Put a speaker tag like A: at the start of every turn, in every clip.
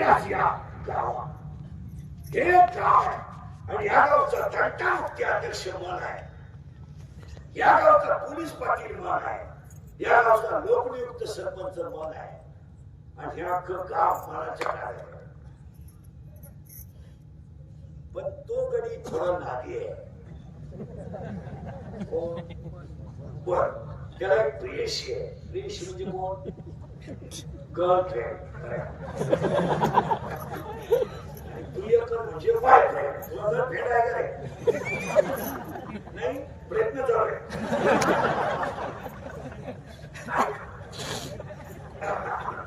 A: या गावा हे गाव आणि या गावचा तंटा मुख्य अध्यक्ष मन आहे या गावचा पोलीस पाटील मन आहे. या गावचा लोकनियुक्त सरपंच मन आहे. आणि हे अख्खं गाव मनाच्या आहे. पण तो गडी थोडं नादी आहे बर त्याला एक प्रियशी आहे प्रियशी म्हणजे कोण गर्लफ्रेंड म्हणजे तुला आहे का नाही प्रयत्न चालू आहे.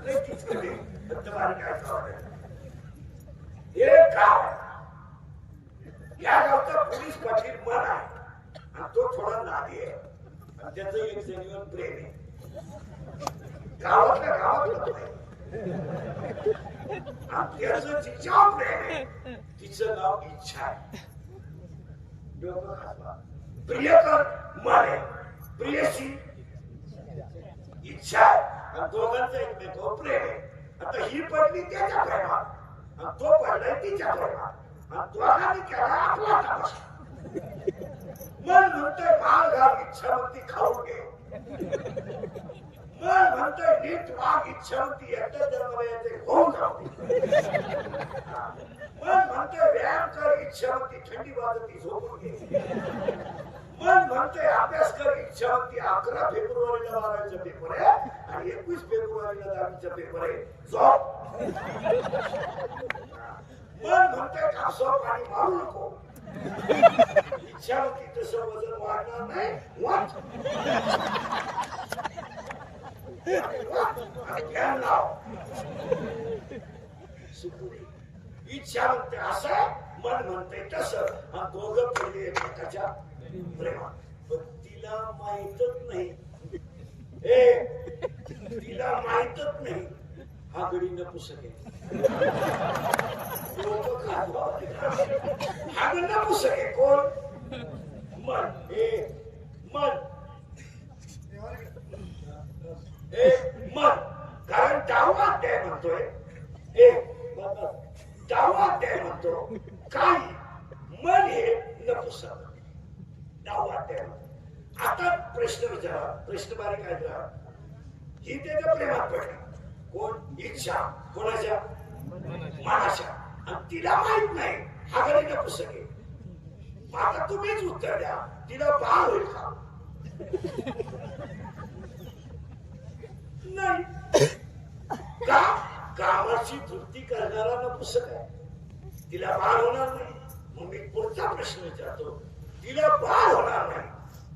A: नाही, तीच कधी. हे गाव. या गावचा पोलीस पाटील मन आहे. आणि तो थोडा नादी आहे. आणि त्याचं एक जेन्युअन प्रेम आहे. गावातल्या गावात होत नाही आणि त्याचं आहे तिचं नाव इच्छा आहे. प्रियकर मारे प्रियशी. इच्छा आहे. आणि दोघांचं एकमेकावर प्रेम आहे. आता ही पडली त्याच्या प्रेमात. आणि तो पडलाय तिच्या प्रेमात. आणि दोघांनी केला आपला तपास मन म्हणतोय बाळ घाल इच्छा इच्छावंती खाऊ घे. मन माग इच्छा होती इच्छावंती एकट्या जन्माला येते होऊन जाऊ मन म्हणते व्यायाम कर इच्छावंती थंडी वाजती झोपून घे. मन म्हणतोय अभ्यास कर इच्छावंती अकरा फेब्रुवारीला बारावीचा पेपर आहे आणि एकवीस फेब्रुवारीला दहावीचा पेपर आहे. झोप. मन म्हणतोय कासव पाणी मारू नको. इच्छावंती तसं वजन वाढणार नाही. वाच. इच्छा म्हणते असं मन म्हणते तस हा दोघं पडले एकमेकाच्या प्रेमात पण तिला नाही ए तिला माहीतच नाही हा गडी नपुसक आहे हा गडी नपुसक आहे कोण मन हे मन एक मत कारण डावा ते म्हणतोय. एक बाबा, ते म्हणतो. काही मन हे नपुस दावा ते आता प्रश्न विचारा. प्रश्न बारे काय का ही त्याच्या प्रेमात पडली. कोण? इच्छा. कोणाच्या? मनाच्या. आणि तिला माहीत नाही. हा गडी नपुसक आहे आता तुम्हीच उत्तर द्या. तिला बाळ होईल का? नाही। का कामाची तृप्ती करणारा ना पुस्तक आहे. तिला बाळ होणार नाही. मग मी पुढचा प्रश्न विचारतो. तिला बाळ होणार नाही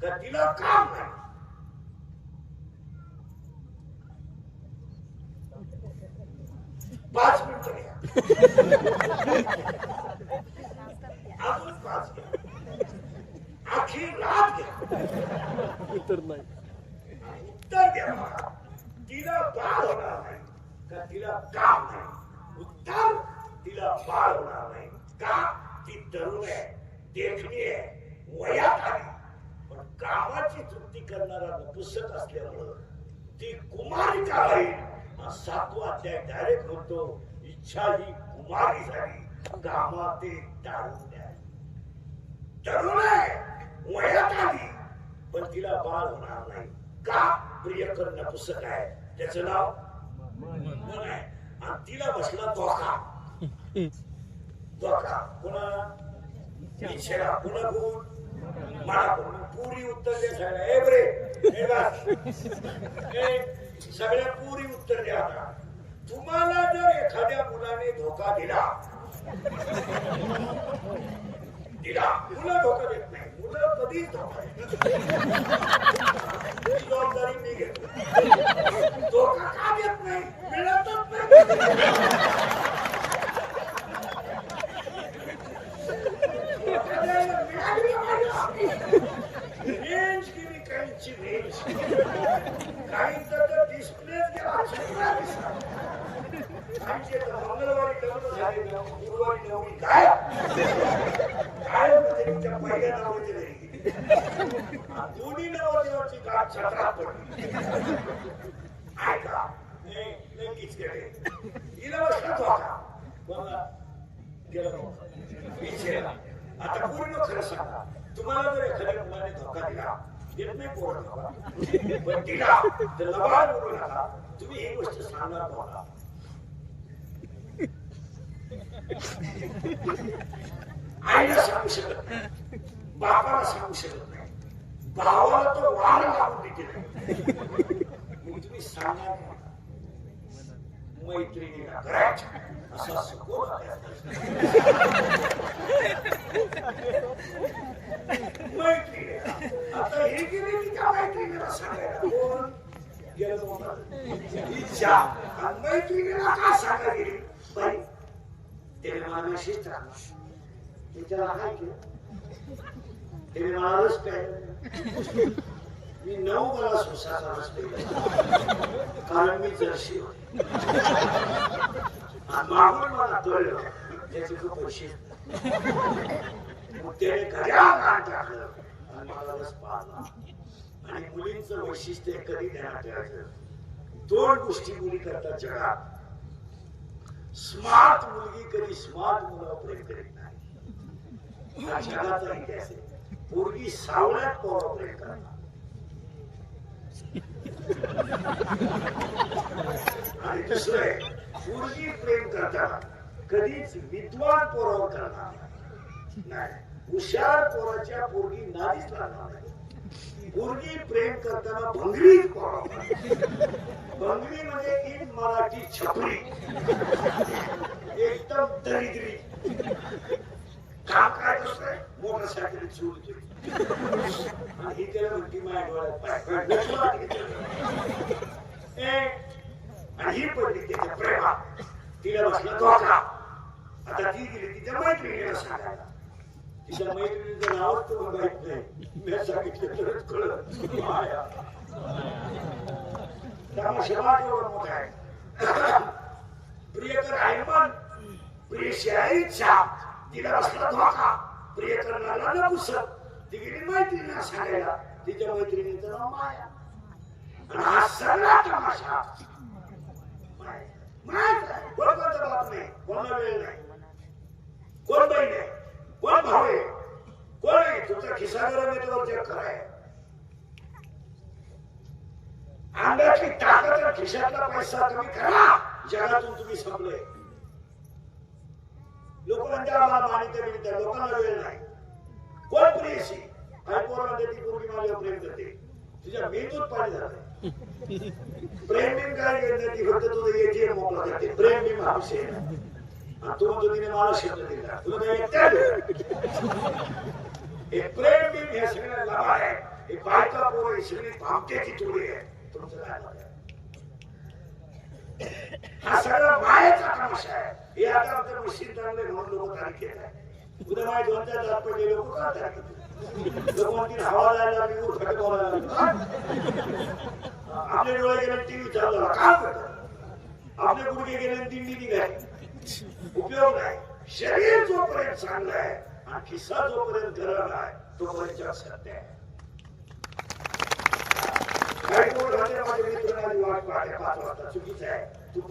A: का तिला काम नाही? पाच मिनिटं घ्या. अजून पाच घ्या. अखेर रात घ्या.
B: उत्तर नाही.
A: उत्तर द्या. तिला बाळ होणार नाही. का तिला काम नाही? उत्तर तिला बाळ होणार नाही. का? ती तरुण आहे देखणी आहे वयात आहे. पण कामाची तृप्ती करणारा नपुसक असल्यामुळं ती कुमारिका राहील हा सातवा अध्याय डायरेक्ट म्हणतो इच्छा ही कुमारी झाली कामा ते टाळून द्या तरुण आहे वयात आली पण तिला बाळ होणार नाही. का? प्रियकर नपुसक आहे. त्याचं नाव मन आहे. आणि तिला बसला धोका धोका पुन्हा इच्छेला पुन्हा गुण मला पुरी उत्तर द्यायला ए बरे. सगळ्या पुरी उत्तर द्या आता. तुम्हाला जर एखाद्या मुलाने धोका दिला दिला. मुलं धोका देत नाही. मुलं कधीच धोका देत नाही. जबाबदारी मी घेत. तू काम येत नाही मिळतच नाही रेंज रेंज तर गेला दिसला. काहींचे तर मंगळवारी लग्न झाले गुरुवारी नवरी काय काय म्हणजे तुमच्या पहिल्या नावाची घरी दोन्ही नवरदेवाची गाठ छत्रात पडली ऐका नाही लगेच गेले हिला बसला धोका गेला विचारा आता पूर्ण खरं सांगा तुम्हाला जर एखाद्या मुलाने धोका दिला देत नाही पोरं धोका पण दिला तर लबाड बोलू नका तुम्ही ही गोष्ट सांगणार कोणाला आईला सांगू शकत नाही बापाला सांगू शकत नाही भावाला तो वार लावून देते मग तुम्ही सांगणार मैत्रिणीला करायचं असा सखोल अभ्यास मैत्रिणीला आता हे गेले की त्या मैत्रिणीला सांगायला कोण गेलं मोठं. इच्छा आणि मैत्रिणीला का सांगा गेली बाई त्याने मला मेसेज टाकला मी त्याला काय केलं त्याने मला रस प्यायला मी नऊ मला सुसाचा रस प्यायला कारण मी जर्शी होते आणि मागून मला कळलं त्याचे खूप पैसे मग त्याने घड्या टाकलं आणि मला रस पाहला आणि मुलींचं वैशिष्ट्य कधी ध्यानात ठेवायचं दोन गोष्टी मुली करतात जगात स्मार्ट मुलगी कधी स्मार्ट मुलावर प्रेम करीत नाही हा जगाचा इतिहास आहे पोरगी सावळ्यात पोरावर प्रेम करतात आणि दुसरं आहे पोरगी प्रेम करताना कधीच विद्वान पोरावर करणार नाही. हुशार पोराच्या पोरगी नाहीच लागणार नाही. पोरगी प्रेम करताना भंगरी भंगरी म्हणजे इन मराठी छपरी. एकदम दरिद्री. काम काय करतोय मोटरसायकल चोरी आणि ही त्याला म्हणती माझ्या डोळ्यात पाय ए, आणि पडली त्याच्या प्रेमात तिला बसला धोका आता ती गेली तिच्या मैत्रिणीला सांगायला तिच्या मैत्रिणीचं नावच तुला माहीत नाही मी सांगितलं तरच कळत माया त्यामुळे शेवाट एवढं मोठं आहे प्रियकर ऐमन प्रियशी आहे तिला बसला धोका प्रियकरणाला न पुसत ती गेली मैत्रिणीला सांगायला तिच्या मैत्रिणीचं नाव माया आणि हा सगळा तमाशा माया. बाप नाही कोणाला वेळ नाही कोण बहीण आहे कोण भाऊ आहे कोण आहे तुमचा खिसा गरम आहे ताकद खिशातला पैसा करा जगातून तुम्ही संपले लोक म्हणते आम्हाला मानित मिळत लोकांना वेळ नाही कोण प्रेयसी काय पोर म्हणते ती पूर्वी माझ्यावर प्रेम करते तुझ्या मेंदूत पाणी जाते. प्रेम बिम काय करते ती फक्त तुझं येते मोकळा करते. प्रेम बिम हा विषय तू म्हणतो तिने मला शब्द दिला तुला काही हे प्रेम बिम हे सगळ्या लाभ आहे. हे बायका पोर हे सगळी भामट्याची टोळी आहे. तुमचं काय हा सगळा मायाचा तमाशा आहे. हे आता आमच्या मशीन चांगले म्हणून लोक तारीख येत आहे उद्या माय दोन चार जात पडले लोक का तारीख घेतील? हवा जायला लागली ऊर फटक लागली. आपले डोळे गेले टीव्ही चालू झाला आपले गुडघे गेले आणि दिंडी निघाली उपयोग नाही शरीर जोपर्यंत चांगलं आहे आणि जोपर्यंत आहे तोपर्यंत सत्य आहे काही माझ्या मित्रांनी वाट पाच वाजता चुकीचं आहे तू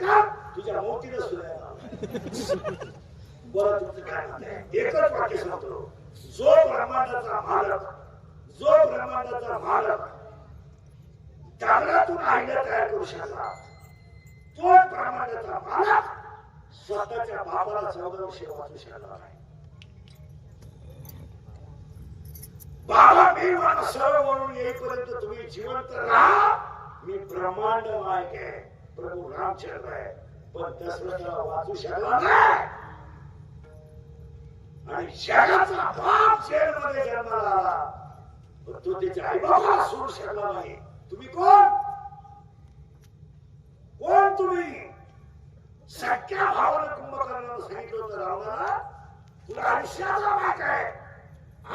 A: का तुझ्या मोठी सुद्धा बरं तुमचं काय एकच वाक्य सांगतो जो ब्रह्मांडाचा मालक जो ब्रह्मांडाचा मालक दगडातून आईला तयार करू शकला. तो ब्रह्मांडाचा मालक स्वतःच्या बाबाला जबाबदारी वर्षे वाचू शकला नाही. बाबा मी मला सर्व म्हणून येईपर्यंत तुम्ही जिवंत राहा. मी ब्रह्मांड नायक आहे. प्रभू रामचंद्र आहे. पण दशरथाला वाचू शकला नाही. आणि जगाचा बाप जेलमध्ये जन्माला आला. पण तो त्याच्या आई बाबाला सोडू शकला नाही. तुम्ही कोण? कोण तुम्ही? सख्या भावाला कुंभकर्णाला सांगितलं होतं रावणाला तुला आयुष्याचा भाग आहे.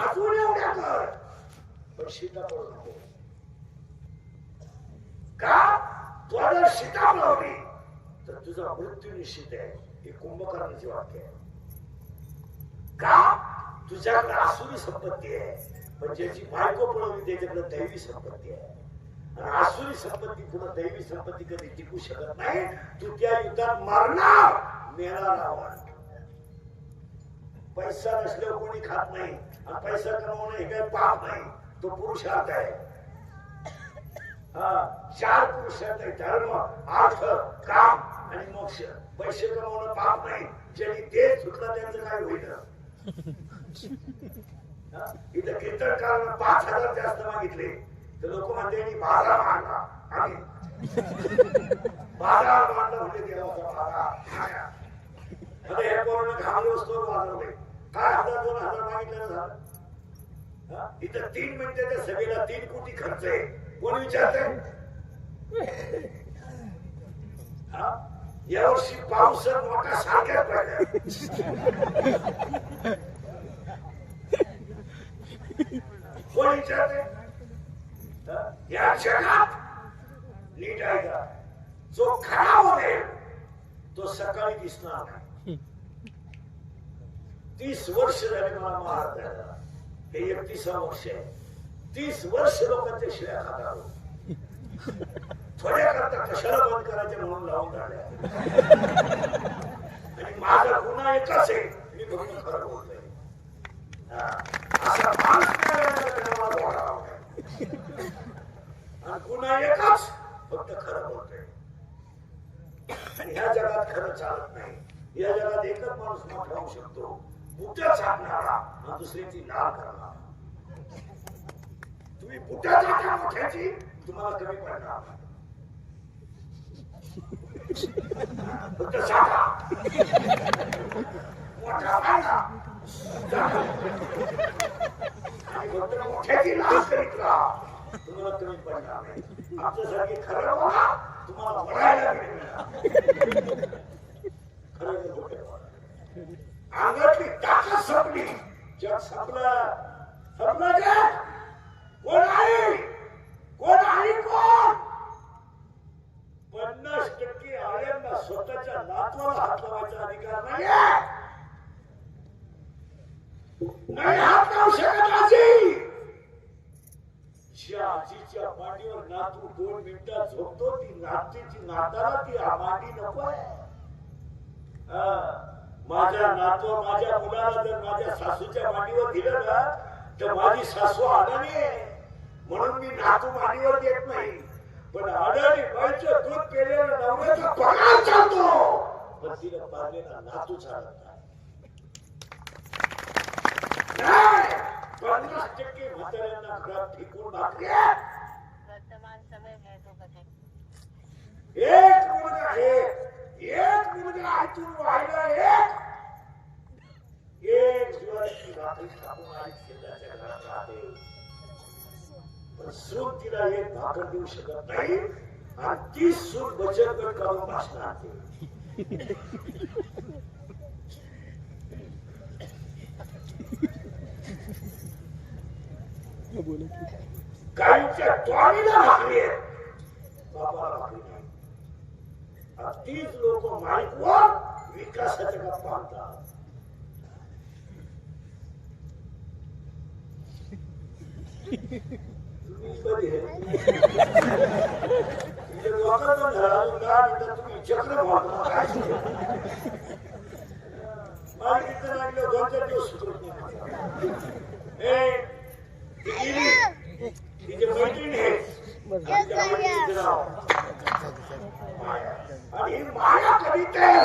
A: अजून एवढ्या कर. पण सीता पडू नको. का? तू जर सीता लावली तर तुझा मृत्यू निश्चित आहे. हे कुंभकर्णाचे वाक्य आहे. का? तुझ्याकडे आसुरी संपत्ती आहे. म्हणजे पण ज्याची बायको पळवली त्याच्याकडे दैवी संपत्ती आहे. आणि आसुरी संपत्ती पुढे दैवी संपत्ती कधी टिकू शकत नाही. तू त्या युद्धात मारणार मेला आवड पैसा नसल्यावर कोणी खात नाही. आणि पैसा कमवणं हे काही पाप नाही. तो पुरुषार्थ आहे. हा चार पुरुषार्थ आहे. धर्म अर्थ काम आणि मोक्ष. पैसे कमवणं पाप नाही. ज्यांनी ते सुटलं त्यांचं काय होईल? इथं कीर्तनकारांना पाच हजार जास्त मागितले. तर लोक म्हणते बाजार मांडला आम्ही बाजार मांडला म्हणजे देवाचा बाजार आता हे पोरानं घाम वस्तूवर वाजवले. काय हजार दोन हजार मागितलं झालं? इथं तीन मिनिटं त्या सभेला तीन कोटी खर्च आहे. कोण विचारते हा? यावर्षी पाऊस मोठा सारख्याच पडल्या कोण विचारते या जगात नीट आहे का जो खरा होते तो सकाळी दिसणार नाही. तीस वर्ष झाले मला महाराज द्यायला हे एकतीसा वर्ष आहे. तीस वर्ष लोकांच्या शिळ्या खातात. थोड्या कशाला बंद करायचे म्हणून लावून झाल्या आणि माझा गुन्हा एकच आहे मी फक्त खरं बोलतोय. हा. असा माणूस लागेल. आणि गुन्हा एकच फक्त खरं बोलतोय. आणि ह्या जगात खरं चालत नाही. या जगात एकच माणूस मोठा होऊ शकतो. बुट्या छापणारा आणि दुसऱ्याची लाल करणारा. तुम्ही बुट्या मोठ्याची तुम्हाला कमी पडणार नाही. फक्त सांगा मोठा पाहिला आणि फक्त मोठ्याची लाल करीत राहा तुम्हाला कमी पडणार नाही आमच्यासारखे खरं तुम्हाला वडायला अंगातली ताकद संपली जग संपलं संपलं जग कोण आहे कोण आहे कोण पन्नास टक्के आयांना स्वतःच्या नातवाला हात लावायचा अधिकार नाही नाही हात लावू शकत आजी ज्या आजीच्या मांडीवर नातू दोन मिनिटात झोपतो ती नातीची नाताला ती मांडी नको माझ्या मुलाला जर माझ्या सासूच्या मांडीवर दिलं ना तर माझी सासू आहे. म्हणून मी नातू मांडीवर देत नाही. पण अडाणी बाईचं दूध पेलेलं नवऱ्याचा पगार चालतो पण तिला पारलेला नातू चालत नाही. पन्नास टक्के म्हाताऱ्यांना घरात फेकून एक मुलगा आहे. एक मुलगा आतून वाहिला एक एक भाकरी कापून घरात राहते पण तिला एक भाकर देऊ शकत नाही आणि ती बचत गट काढून गाईच्या भाकरी आहे बापाला भाकरी नाही तीच लोक माईकवर विकासाच्या गप्पा आणतात तुम्ही कधी हे? तुमच्या लोकांना घरातून दहा मिनिटात तुम्ही चक्र मारता काय मला तिथं लागलं दोन चार दिवस सुटत नाही ए, ती गेली. तिची मैत्रीण आहे. तिच्या मैत्रिणीचं नाव. माया. आणि ही माया कधी तयार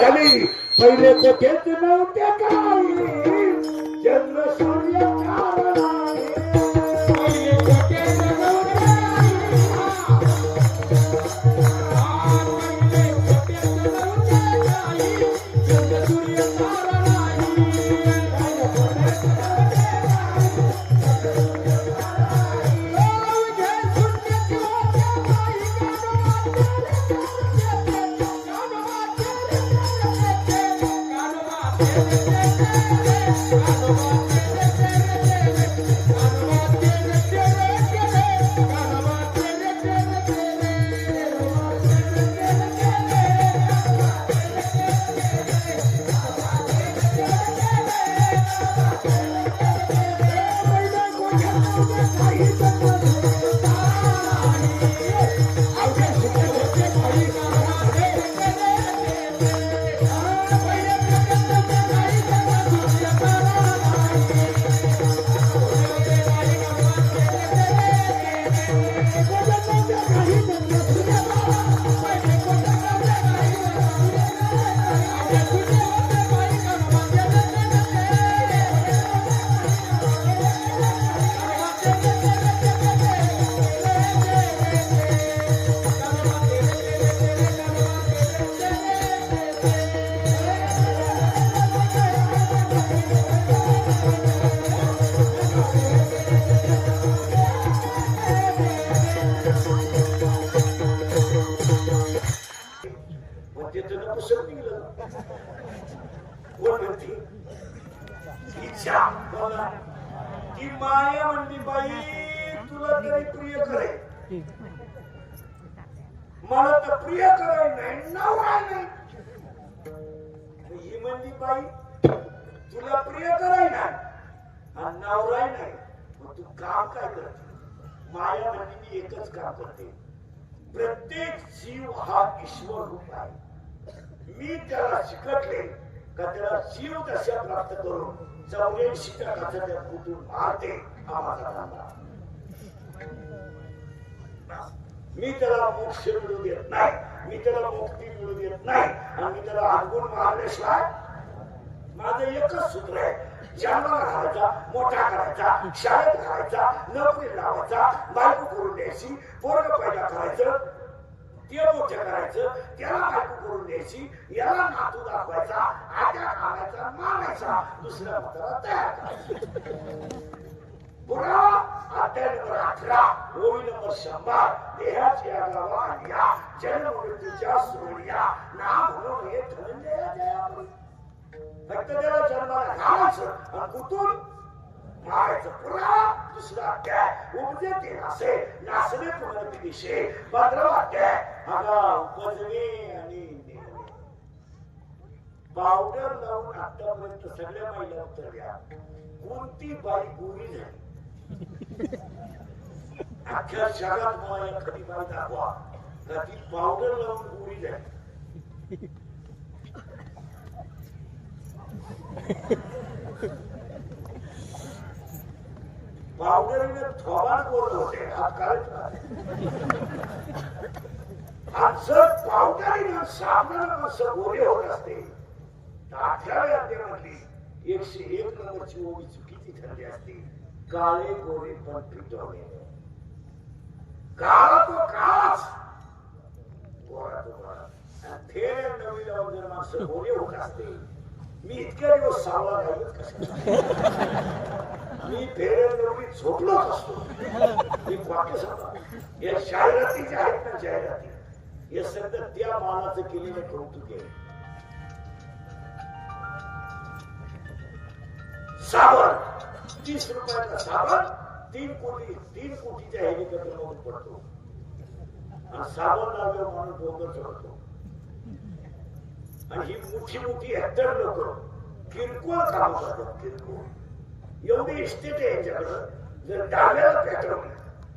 A: झाली पहिले कोठेच नव्हते काही म्हणजे तुला कुशल निघलं कोण म्हणते इच्छा बघा ती माया म्हणली बाई तुला तरी प्रिय करे मला तर प्रिय कराय नाही नवरा नाही ही म्हणली बाई तुला प्रिय कराय नाही आणि नवरा नाही मग तू काम काय करत माया म्हणजे मी एकच काम करते. प्रत्येक जीव हा ईश्वर रूप आहे. मी त्याला शिकटले का त्याला जीव दशा प्राप्त करून चौऱ्याऐंशी टक्का त्या कुठून मारते हा माझा धंदा. मी त्याला मोक्ष मिळू देत नाही मी त्याला मुक्ती मिळू देत नाही आणि मी त्याला अवगुण मारल्याशिवाय माझं एकच सूत्र आहे जन्माला घालायचा मोठा करायचा शाळेत घालायचा नोकरी लावायचा बायको करून द्यायची पोरग पैदा करायचं ते मोठं करायचं त्याला बायको करून द्यायची याला नातू दाखवायचा आट्या खाण्याचा मारायचा दुसऱ्या म्हातारा तयार करायचा. पुरा अध्याय नंबर अठरा ओळी नंबर शंभर देहाची गावा या जन्म मृत्यूच्या सोडिया नाम म्हणून हे धनंजया जयापुरी फक्त त्याला जन्माला घालायचं आणि कुठून मारायचं पुरा दुसरा अध्याय. उपजे ते नासे नासले पुनरती दिशे पंधरावा अध्याय. अगा उपजणे आणि पावडर लावून आतापर्यंत सगळ्या महिला उत्तर कोणती बाई गोरी झाली? अख्ख्या जगात मला एखादी बाई दाखवा. का ती पावडर लावून गोरी झाली. पावडरीने थोबाड बोलत होते. हा काळच आणि जर पावडरीनं साबणानं कसं गोरे होत असते. तर अठराव्या एकशे एक नंबरची ओळी चुकीची ठरली असते. काळे गोरे पण पिटवणे काळा तो काळाच. गोरा तो गोरा आणि फेर नवी लावून माणसं गोरे होत असते. मी इतक्या दिवस सावळा घालत कसं मी फेर मी झोपलोच असतो. मी वाक्य सांगा या जाहिराती ज्या आहेत ना जाहिराती हे सगळं त्या मानाचं केलेलं कौतुक आहे. साबण. तीस रुपयाचा साबण तीन कोटी तीन कोटीच्या हेलिकॉप्टर मधून पडतो. आणि साबण लावल्यावर माणूस डोंगर चढतो. आणि ही मोठी मोठी हेक्टर लोक किरकोळ काम करतात किरकोळ. एवढी इस्टेट आहे यांच्याकडं. जर डाव्याला पेटवलं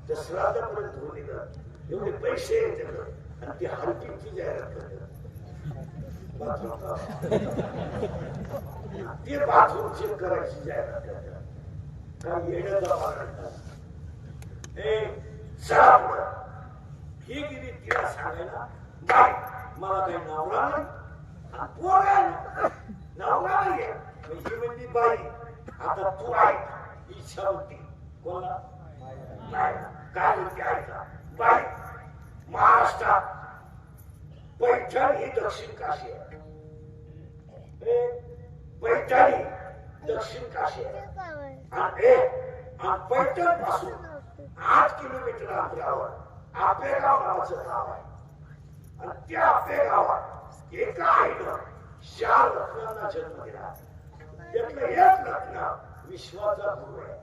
A: तर श्राद्धापर्यंत धुवून निघत एवढे पैसे आहे यांच्याकडं. आणि ती हलकीची जाहिरात करतात ते बाथरूम चेक करायची जाहिरात करतात काय येण्याचा मारतात ए चला पुढं. गेली तिला सांगायला नाही मला काही नवरा नाही. आणि पोरगा नाही. म्हणजे बाई आता तू ऐक. इच्छा होती. कोणा? काय म्हणते ऐका बाई महाराष्ट्रात पैठण ही दक्षिण काशी आहे. ए, पैठण ही दक्षिण काशी आहे. आणि पैठणपासून आठ किलोमीटर अंतरावर आपेगाव नावाचं गाव आहे. आणि त्या आपेगावात एका आईनं चार रत्नांना जन्म दिला. त्यातलं एक रत्न विश्वाचा गुरु आहे.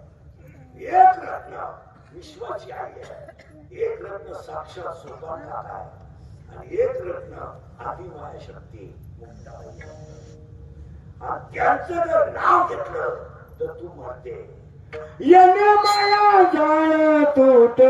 A: एक रत्न विश्वाची आई आहे. एक रत्न साक्षात सोपान आहे. आणि एक रत्न आदिमाया शक्ती मुक्ताबाई आणि त्यांचं जर नाव घेतलं तर तू म्हणते
C: यने माया जाळ तोट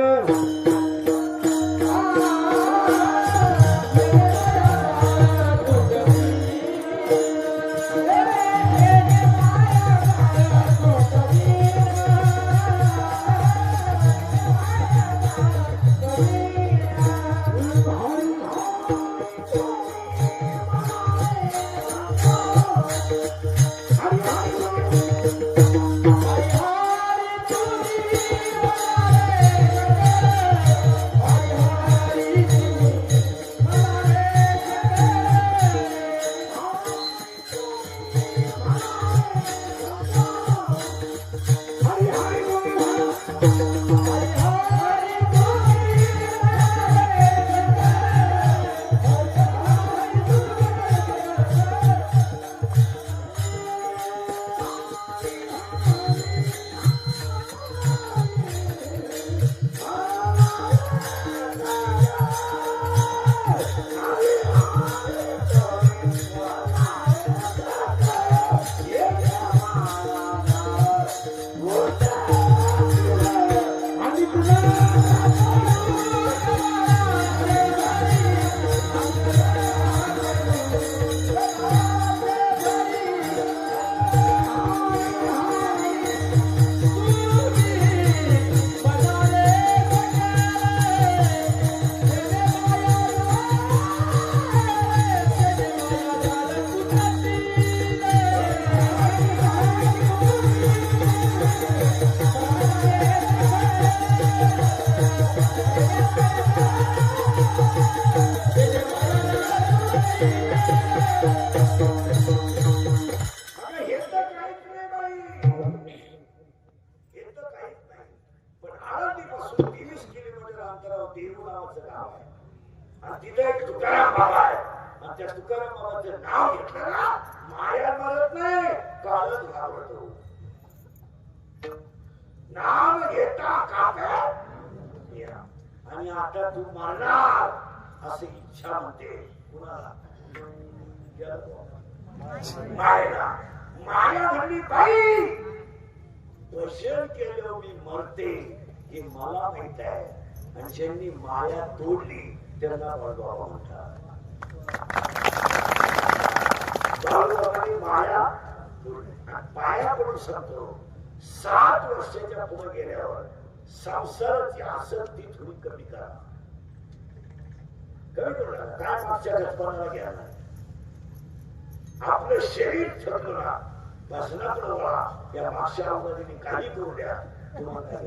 A: मरणार अशी इच्छा म्हणते कुणाला मायला. माया म्हणली बाई दर्शन केलं मी मरते. हे मला माहीत आहे. आणि ज्यांनी माया तोडली त्यांना बळबाबा म्हणतात. माया पाया पडून सांगतो सात वर्षाच्या पुढे गेल्यावर संसाराची आसक्ती थोडी कमी करा. काय घ्या आपलं शरीर ठरलं बसला वळा या मागच्या अवघडीने काही करू द्या तुम्हाला